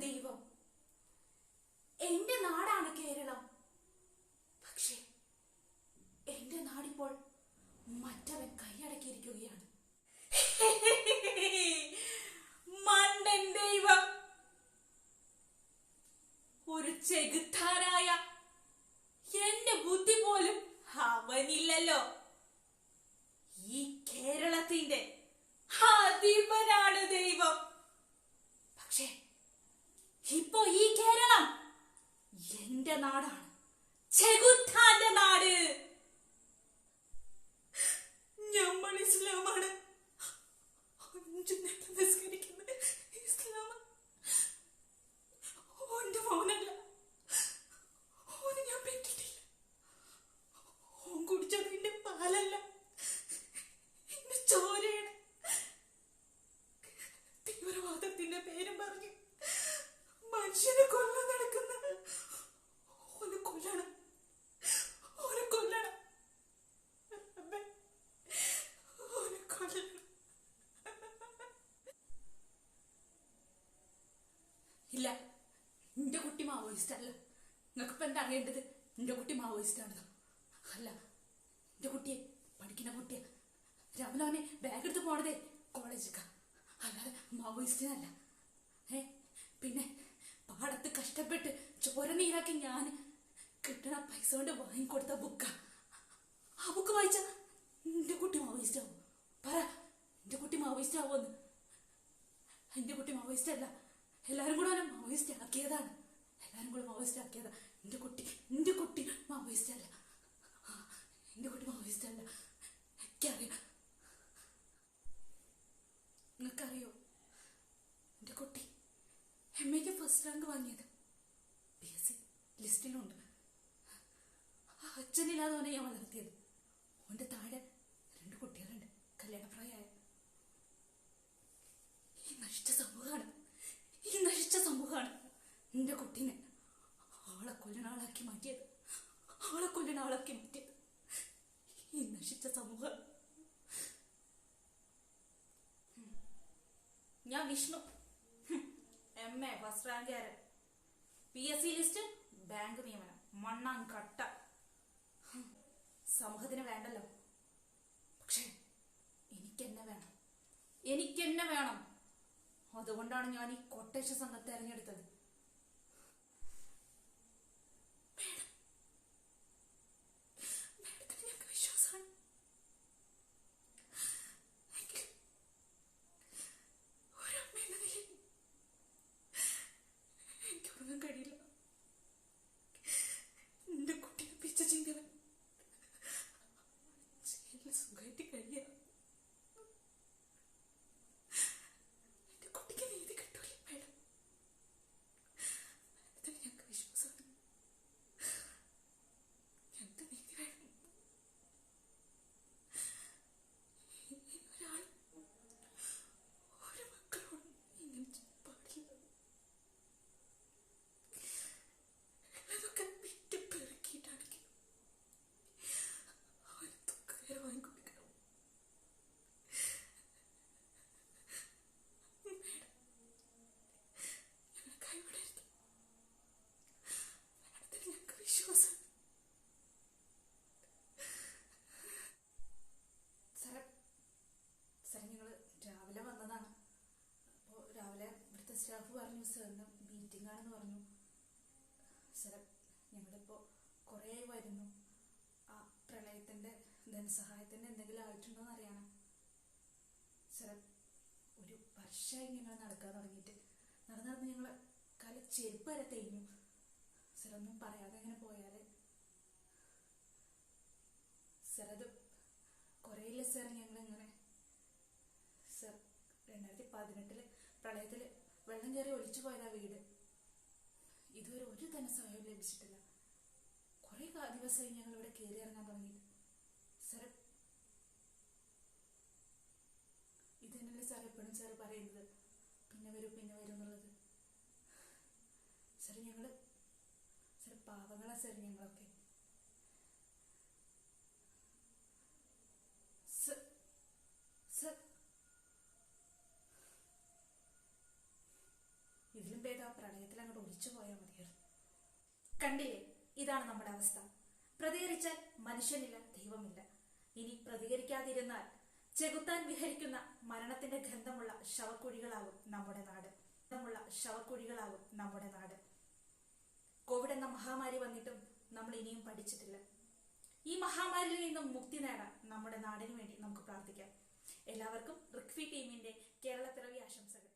ദൈവം. എന്റെ നാടാണ് കേരളം. പക്ഷേ എന്റെ നാടിപ്പോൾ മറ്റവൻ കൈയടക്കിയിരിക്കുകയാണ്. മണ്ടൻ ദൈവം. ഒരു ചെകുത്താനായ എന്റെ ബുദ്ധി പോലും അവനില്ലല്ലോ. ഈ കേരളത്തിന്റെ അധിപനാണ് ദൈവം. പക്ഷേ ഇപ്പോ ഈ കേരളം എന്റെ നാടാണ്. ചെകുത്താന്റെ നാട്. നമ്മൾ ഇസ്ലാമാണ്. ഞാൻ പാലല്ല. ഇല്ല. എന്റെ കുട്ടി മാവോയിസ്റ്റ് അല്ല. നിങ്ങൾക്കിപ്പോ എന്താ അറിയേണ്ടത്? എന്റെ കുട്ടി മാവോയിസ്റ്റ് ആണല്ലോ അല്ല എന്റെ കുട്ടിയെ പഠിക്കുന്ന കുട്ടിയെ. രാവിലെ ബാഗ് എടുത്ത് പോണതേ കോളേജിക്ക. അല്ലാതെ മാവോയിസ്റ്റിനല്ല. ഏ പിന്നെ പാടത്ത് കഷ്ടപ്പെട്ട് ചോര നീരാക്കി ഞാൻ കിട്ടണ പൈസ കൊണ്ട് വാങ്ങിക്കൊടുത്ത ബുക്ക. ആ ബുക്ക് വായിച്ച എന്റെ കുട്ടി മാവോയിസ്റ്റ് ആവും പറ എന്റെ കുട്ടി മാവോയിസ്റ്റ് ആവുമെന്ന് എന്റെ കുട്ടി മാവോയിസ്റ്റ് അല്ല എല്ലാരും കൂടെ അവനെ മാവോയിസ്റ്റ് ആക്കിയതാണ് എല്ലാവരും കൂടെ മാവോയിസ്റ്റ് ആക്കിയതാ എന്റെ കുട്ടി എന്റെ കുട്ടി മാവോയിസ്റ്റ് അല്ല. എന്റെ കുട്ടി മാവോയിസ്റ്റ് അല്ല. എനിക്കറിയാം. നിങ്ങൾക്കറിയോ? എന്റെ കുട്ടി എം എക്ക് ഫസ്റ്റ് റാങ്ക് വാങ്ങിയത്. പി എസ് സി ലിസ്റ്റിലുണ്ട്. അച്ഛനില്ലാതെ അവനെ ഞാൻ വളർത്തിയത്. അവന്റെ താഴെ രണ്ട് കുട്ടികളുണ്ട്. കല്യാണപ്രായമായ നഷ്ട സമൂഹമാണ്. എന്റെ കുട്ടീനെ ആളെ കൊല്ലനാളാക്കി മാറ്റിയത്. ആളെ കൊല്ലനാളാക്കി മാറ്റിയത്. ഈ നശിച്ച സമൂഹം. ഞാൻ Vishnu. M A first റാങ്കുകാരൻ P S C list bank നിയമനം. മണ്ണാം കട്ട. സമൂഹത്തിന് വേണ്ടല്ലോ. പക്ഷേ എനിക്കെന്നെ വേണം. എനിക്കെന്നെ വേണം. അതുകൊണ്ടാണ് ഞാൻ ഈ കൊട്ടേഷ സംഘത്തെ തെരഞ്ഞെടുത്തത്. സ്റ്റാഫ് പറഞ്ഞു സാറിന് മീറ്റിംഗ് ആണെന്ന് പറഞ്ഞു. സാർ ഞങ്ങളിപ്പോൾ കുറേ വരുന്നു. ആ പ്രളയത്തിന്റെ ധനസഹായത്തിന്റെ എന്തെങ്കിലും ആയിട്ടുണ്ടോ എന്ന് സാർ സാറേ ഒരു വർഷമായി ഞങ്ങൾ നടക്കാൻ തുടങ്ങിയിട്ട്. നടന്ന് നടന്ന് ഞങ്ങൾ കാല ചെരുപ്പ് വരെ തേഞ്ഞു. സാർ ഒന്നും പറയാതെ അങ്ങനെ പോയാൽ സാർ അത് കുറേയില്ല സാർ ഞങ്ങളിങ്ങനെ. സാർ രണ്ടായിരത്തി പതിനെട്ടിൽ പ്രളയത്തിൽ വെള്ളം കയറി ഒലിച്ചു പോയതാ വീട്. ഇതുവരെ ഒരു ധനസഹായം ലഭിച്ചിട്ടില്ല. കുറെ ദിവസമായി ഞങ്ങൾ ഇവിടെ കയറി ഇറങ്ങാൻ തുടങ്ങിയിട്ട് സാർ ഇതന്നെയല്ലേ തന്നെയല്ലേ സാർ എപ്പോഴും സാർ പറയുന്നത്? പിന്നെ വരും പിന്നെ വരും എന്നുള്ളത്. സാർ ഞങ്ങൾ സാർ പാവങ്ങളാ സാർ ഞങ്ങളൊക്കെ സർ സർ ഇതിലും ഭേദം ആ പ്രളയത്തിൽ അങ്ങോട്ട് ഒളിച്ചു പോയാൽ മതിയായിരുന്നു. കണ്ടില്ലേ? ഇതാണ് നമ്മുടെ അവസ്ഥ. പ്രതികരിച്ചാൽ മനുഷ്യനില്ല ദൈവമില്ല. ഇനി പ്രതികരിക്കാതിരുന്നാൽ ചെകുത്താൻ വിഹരിക്കുന്ന മരണത്തിന്റെ ഗന്ധമുള്ള ശവക്കുഴികളാകും നമ്മുടെ നാട്. ഗന്ധമുള്ള ശവക്കുഴികളാകും നമ്മുടെ നാട്. കോവിഡ് എന്ന മഹാമാരി വന്നിട്ടും നമ്മൾ ഇനിയും പഠിച്ചിട്ടില്ല. ഈ മഹാമാരിയിൽ നിന്നും മുക്തി നേടാൻ നമ്മുടെ നാടിനു വേണ്ടി നമുക്ക് പ്രാർത്ഥിക്കാം. എല്ലാവർക്കും റിക്വി ടീമിന്റെ കേരള പിറവി ആശംസകൾ.